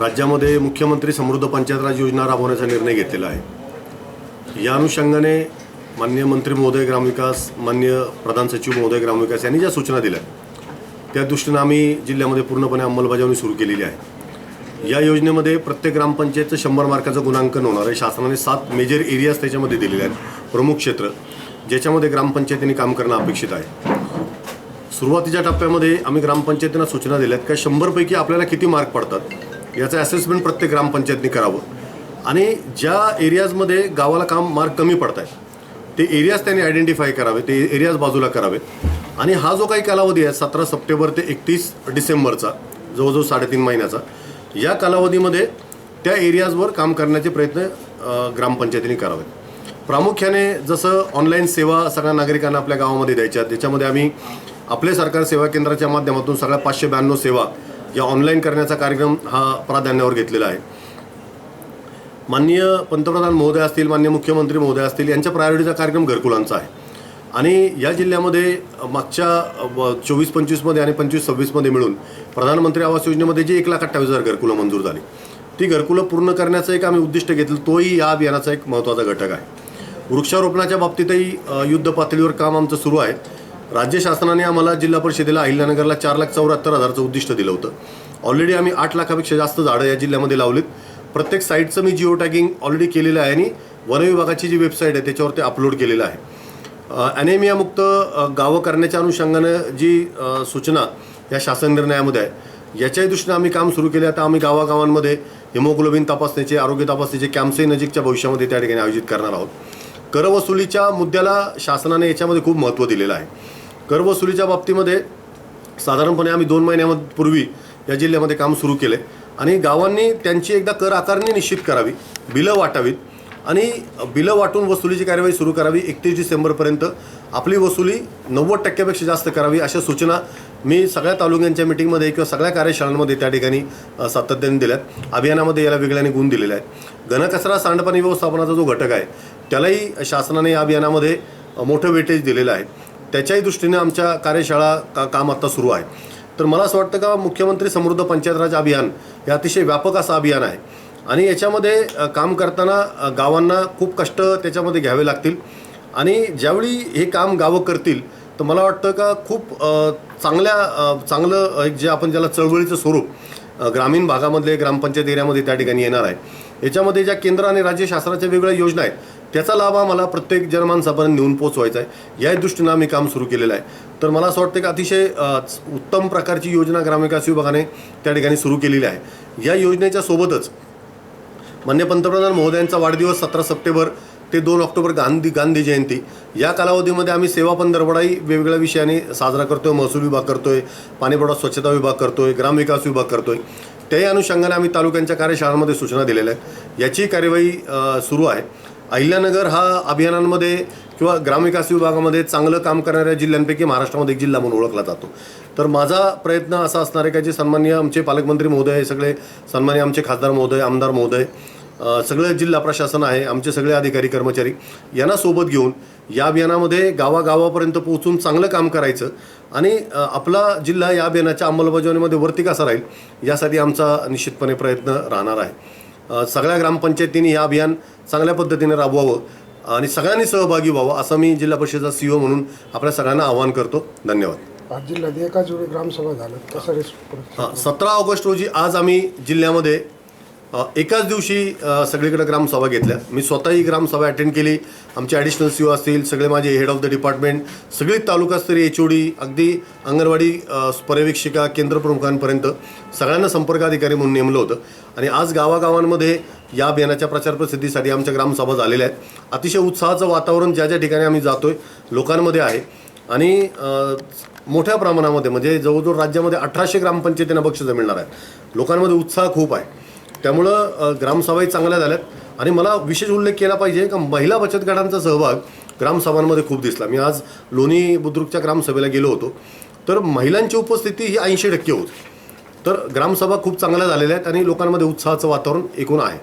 राज्यामध्ये मुख्यमंत्री समृद्ध पंचायत राज योजना राबवण्याचा निर्णय घेतलेला आहे. या अनुषंगाने मान्य मंत्री महोदय ग्रामविकास मान्य प्रधान सचिव महोदय ग्रामविकास यांनी ज्या सूचना दिल्या त्या दृष्टीनं आम्ही जिल्ह्यामध्ये पूर्णपणे अंमलबजावणी सुरू केलेली आहे. या योजनेमध्ये प्रत्येक ग्रामपंचायतचं शंभर मार्काचं गुणांकन होणार आहे. शासनाने सात मेजर एरियाज त्याच्यामध्ये दिलेले आहेत. प्रमुख क्षेत्र ज्याच्यामध्ये ग्रामपंचायतीने काम करणं अपेक्षित आहे. सुरुवातीच्या टप्प्यामध्ये आम्ही ग्रामपंचायतींना सूचना दिल्यात का शंभरपैकी आपल्याला किती मार्क पडतात? याचं असेसमेंट प्रत्येक ग्रामपंचायतनी करावं. आणि ज्या एरियाजमध्ये गावाला काम मार्क कमी पडत आहेत ते एरियाज त्यांनी आयडेंटिफाय करावे ते एरियाज बाजूला करावेत आणि हा जो काही कालावधी आहे सतरा सप्टेंबर ते एकतीस डिसेंबरचा जवळजवळ साडेतीन महिन्याचा या कालावधीमध्ये त्या एरियाजवर काम करण्याचे प्रयत्न ग्रामपंचायतीने ग्रामपंचायतींनी करावेत. प्रामुख्याने जसं ऑनलाईन सेवा सगळ्या नागरिकांना आपल्या गावामध्ये द्यायच्या त्याच्यामध्ये आम्ही आपले सरकार सेवा केंद्राच्या माध्यमातून सगळ्या पाचशे ब्याण्णव सेवा या ऑनलाईन करण्याचा कार्यक्रम हा प्राधान्यावर घेतलेला आहे. माननीय पंतप्रधान महोदय असतील मान्य मुख्यमंत्री महोदय असतील यांच्या प्रायोरिटीचा कार्यक्रम घरकुलांचा आहे. आणि या जिल्ह्यामध्ये मागच्या चोवीस पंचवीसमध्ये आणि पंचवीस सव्वीसमध्ये मिळून प्रधानमंत्री आवास योजनेमध्ये जी एक लाख अठ्ठावीस हजार घरकुलं मंजूर झाली. ती घरकुलं पूर्ण करण्याचं एक आम्ही उद्दिष्ट घेतलं तोही या अभियानाचा एक महत्त्वाचा घटक आहे. वृक्षारोपणाच्या बाबतीतही युद्ध पातळीवर काम आमचं सुरू आहे. राज्य शासनाने आम्हाला जिल्हा परिषदेला अहिल्यानगरला चार लाख चौऱ्याहत्तर हजारचं उद्दिष्ट दिलं होतं. ऑलरेडी आम्ही आठ लाखापेक्षा जास्त झाडं या जिल्ह्यामध्ये लावलीत. प्रत्येक साईटचं मी जिओ टॅगिंग ऑलरेडी केलेलं आहे आणि वनविभागाची जी वेबसाईट आहे त्याच्यावर ते अपलोड केलेलं आहे. ॲनेमियामुक्त गावं करण्याच्या अनुषंगानं जी सूचना या शासन निर्णयामध्ये आहे याच्याही दृष्टीनं आम्ही काम सुरू केले. आता आम्ही गावागावांमध्ये हिमोग्लोबिन तपासण्याचे आरोग्य तपासण्याचे कॅम्पसही नजीकच्या भविष्यामध्ये त्या ठिकाणी आयोजित करणार आहोत. करवसुलीच्या मुद्द्याला शासनाने याच्यामध्ये खूप महत्त्व दिलेलं आहे. करवसुलीच्या बाबतीमध्ये साधारणपणे आम्ही दोन महिन्यापूर्वी या जिल्ह्यामध्ये काम सुरू केले आणि गावांनी त्यांची एकदा कर आकारणी निश्चित करावी बिलं वाटावीत. आणि बिलं वाटून वसुलीची कार्यवाही सुरू करावी एकतीस डिसेंबरपर्यंत. आपली वसुली नव्वद टक्क्यापेक्षा जास्त करावी अशा सूचना मी सगळ्या तालुक्यांच्या मिटिंगमध्ये किंवा सगळ्या कार्यशाळांमध्ये त्या ठिकाणी सातत्याने सातत्याने दिल्यात. अभियानामध्ये याला वेगळ्याने गुण दिलेले आहेत. घनकचरा सांडपाणी व्यवस्थापनाचा जो घटक आहे त्यालाही शासनाने या अभियानामध्ये मोठं वेटेज दिलेलं आहे. त्याच्याही दृष्टीने आमच्या कार्यशाळा का काम आत्ता सुरू आहे. तर मला असं वाटतं का मुख्यमंत्री समृद्ध पंचायत राज अभियान हे अतिशय व्यापक असं अभियान आहे. आणि याच्यामध्ये काम करताना गावांना खूप कष्ट त्याच्यामध्ये घ्यावे लागतील. आणि ज्यावेळी हे काम गावं करतील तर मला वाटतं का खूप चांगल्या चांगलं एक जे आपण ज्याला चळवळीचं स्वरूप ग्रामीण भागामधले ग्रामपंचायत एरियामध्ये त्या ठिकाणी येणार आहे. याच्यामध्ये ज्या केंद्र आणि राज्य शासनाच्या वेगवेगळ्या योजना आहेत त्याचा लाभ आम्हाला प्रत्येक जनमानसापर्यंत नेऊन पोचवायचा आहे. या दृष्टीनं आम्ही काम सुरू केलेलं आहे. तर मला असं वाटतं की अतिशय उत्तम प्रकारची योजना ग्रामविकास विभागाने त्या ठिकाणी सुरू केलेली आहे. या योजनेच्या सोबतच मान्य पंतप्रधान महोदयांचा वाढदिवस सतरा सप्टेंबर ते दोन ऑक्टोबर गांधी गांधी जयंती. या कालावधीमध्ये आम्ही सेवा पंधरवडाही वेगवेगळ्या विषयाने साजरा करतोय महसूल विभाग करतोय पाणीपुरवठा स्वच्छता विभाग करतोय ग्रामविकास विभाग करतोय. त्याही अनुषंगाने आम्ही तालुक्यांच्या कार्यशाळांमध्ये सूचना दिलेल्या आहेत. याची कार्यवाही सुरू आहे. अहिल्यानगर हा अभियानांमध्ये किंवा ग्रामविकास विभागामध्ये चांगलं काम करणाऱ्या जिल्ह्यांपैकी महाराष्ट्रामध्ये एक जिल्हा म्हणून ओळखला जातो. तर माझा प्रयत्न असा असणार आहे का जे सन्माननीय आमचे पालकमंत्री महोदय हे सगळे सन्माननीय आमचे खासदार महोदय आमदार महोदय सगळं जिल्हा प्रशासन आहे आमचे सगळे अधिकारी कर्मचारी यांना सोबत घेऊन या अभियानामध्ये गावागावापर्यंत पोहोचून चांगलं काम करायचं आणि आपला जिल्हा या अभियानाच्या अंमलबजावणीमध्ये वरती कसा राहील यासाठी आमचा निश्चितपणे प्रयत्न राहणार आहे. सगळ्या ग्रामपंचायतींनी हे अभियान चांगल्या पद्धतीने राबवावं आणि सगळ्यांनी सहभागी व्हावं असं मी जिल्हा परिषदेचा सीओ म्हणून आपल्या सगळ्यांना आवाहन करतो. धन्यवाद. आज जिल्ह्यात एकाच वेळी ग्रामसभा रिस्पॉन्स हां सतरा ऑगस्ट रोजी आज आम्ही जिल्ह्यामध्ये एकाच दिवशी सगळीकडे ग्रामसभा घेतल्या. मी स्वतःही ग्रामसभा अटेंड केली. आमचे ॲडिशनल सी असतील सगळे माझे हेड ऑफ द डिपार्टमेंट सगळी तालुकास्तरीय एच ओ डी अगदी अंगणवाडी पर्यवेक्षिका केंद्रप्रमुखांपर्यंत सगळ्यांना संपर्क अधिकारी म्हणून नेमलं होतं. आणि आज गावागावांमध्ये या अभियानाच्या प्रचार प्रसिद्धीसाठी आमच्या ग्रामसभा झालेल्या आहेत. अतिशय उत्साहाचं वातावरण ज्या ज्या ठिकाणी आम्ही जातो आहे लोकांमध्ये आहे. आणि मोठ्या प्रमाणामध्ये म्हणजे जवळजवळ राज्यामध्ये अठराशे ग्रामपंचायतींना बक्षिसं मिळणार आहेत लोकांमध्ये उत्साह खूप आहे. त्यामुळं ग्रामसभाही चांगल्या झाल्यात. आणि मला विशेष उल्लेख केला पाहिजे का महिला बचत गटांचा सहभाग ग्रामसभांमध्ये खूप दिसला. मी आज लोणी बुद्रुकच्या ग्रामसभेला गेलो होतो. तर महिलांची उपस्थिती ही ऐंशी टक्के होती. तर ग्रामसभा खूप चांगल्या झालेल्या आहेत आणि लोकांमध्ये उत्साहाचं वातावरण एकूण आहे.